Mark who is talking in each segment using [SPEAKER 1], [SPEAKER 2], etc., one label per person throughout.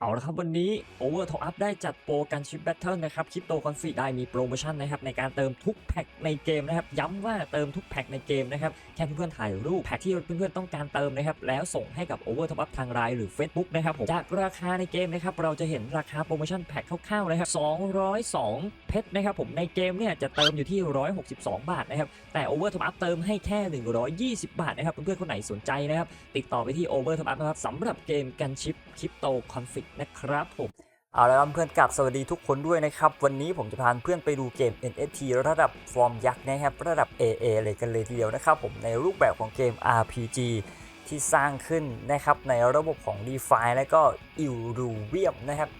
[SPEAKER 1] เอาละครับวันนี้ Over Top Up ได้จัดโปรกันชิปแบทเทิลนะครับคริปโตคอนฟีได้มีโปรโมชั่นนะครับในการเติมทุกแพ็คในเกมนะครับย้ำว่าเติมทุกแพ็คในเกมนะครับแค่เพื่อนๆถ่ายรูปแพ็คที่เพื่อนๆต้องการเติมนะครับแล้วส่งให้กับ Over Top Up ทางไลน์หรือ Facebook นะครับผมจากราคาในเกมนะครับเราจะเห็นราคาโปรโมชั่นแพ็คคร่าวๆนะครับ202 เพชรนะครับผมในเกมเนี่ยจะเติมอยู่ที่ 162 บาทนะครับแต่ Over Top Up เติมให้แค่ 120 บาทนะครับเพื่อนๆคนไหนสนใจนะครับติดต่อไปที่ Over Top Up นะครับสำหรับเกมกันชิปคริปโตคอนฟินะครับผมเอาละครับเพื่อนกลับสวัสดีทุกคนด้วยนะครับ วันนี้ผมจะพาเพื่อนไปดูเกม NFT ระดับฟอร์มยักษ์นะครับ ระดับ AA เลยกันเลยทีเดียวนะครับผมในรูปแบบของเกม RPG ที่สร้างขึ้นนะครับในระบบของ DeFi และก็ i l l u v i u m นะครับ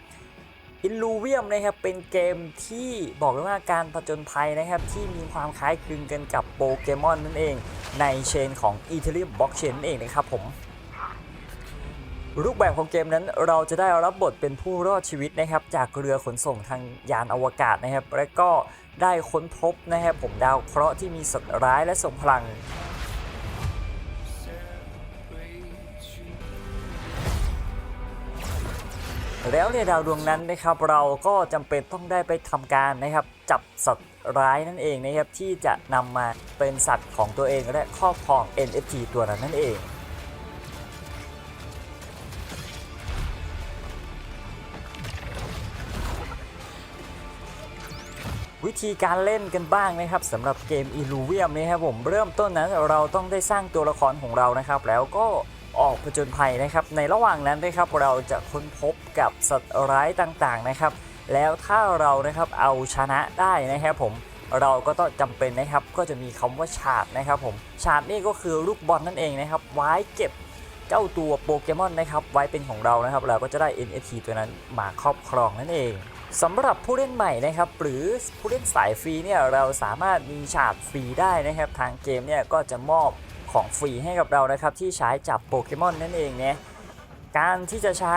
[SPEAKER 1] i l l u v i u m นะครับเป็นเกมที่บอกเลยว่าการผจญภัยนะครับที่มีความคล้ายคลึงกันกับโปเกมอนนั่นเอง ในเชนของ Ethereum Blockchain นั่นเองนะครับผม รูปแบบของเกมนั้นเราจะได้รับบทเป็นผู้รอดชีวิตนะครับจากเรือขนส่งทางยานอวกาศนะครับ และก็ได้ค้นพบนะครับผมดาวเคราะห์ที่มีสัตว์ร้ายและทรงพลัง แล้วในดาวดวงนั้นนะครับเราก็จำเป็นต้องได้ไปทำการนะครับจับสัตว์ร้ายนั่นเองนะครับที่จะนำมาเป็นสัตว์ของตัวเองและครอบครอง NFT ตัวนั้นนั่นเอง วิธีการเล่นกันบ้างนะครับสำหรับเกม Illuvium นะครับผมเริ่มต้นนั้นเราต้องได้สร้างตัวละครของเรานะครับ แล้วก็ออกผจญภัยนะครับ ในระหว่างนั้นนะครับเราจะค้นพบกับสัตว์ร้ายต่างๆนะครับ แล้วถ้าเรานะครับเอาชนะได้นะครับผมเราก็ต้องจำเป็นนะครับ ก็จะมีคำว่าฉาดนะครับผมฉาดนี่ก็คือลูกบอลนั่นเองนะครับ ไว้เก็บเจ้าตัวโปเกมอนนะครับ ไว้เป็นของเรานะครับ เราก็จะได้ NFT ตัวนั้นมาครอบครองนั่นเอง สำหรับผู้เล่นใหม่นะครับหรือผู้เล่นสายฟรีเนี่ยเราสามารถมีฉากฟรีได้นะครับ ทางเกมเนี่ยก็จะมอบของฟรีให้กับเรานะครับ ที่ใช้จับโปเกมอนนั่นเองเนี่ยการที่จะใช้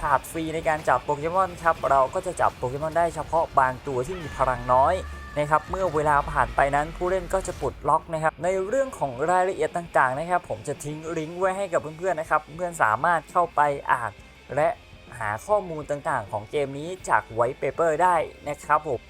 [SPEAKER 1] ฉากฟรีในการจับโปเกมอนครับเราก็จะจับโปเกมอนได้เฉพาะบางตัวที่มีพลังน้อยนะครับเมื่อเวลาผ่านไปนั้นผู้เล่นก็จะปลดล็อกนะครับในเรื่องของรายละเอียดต่างๆนะครับ ผมจะทิ้งลิงก์ไว้ให้กับเพื่อนๆนะครับเพื่อนสามารถเข้าไปอ่านและ หาข้อมูลต่างๆ ของเกมนี้จากไวท์เปเปอร์ได้นะครับผม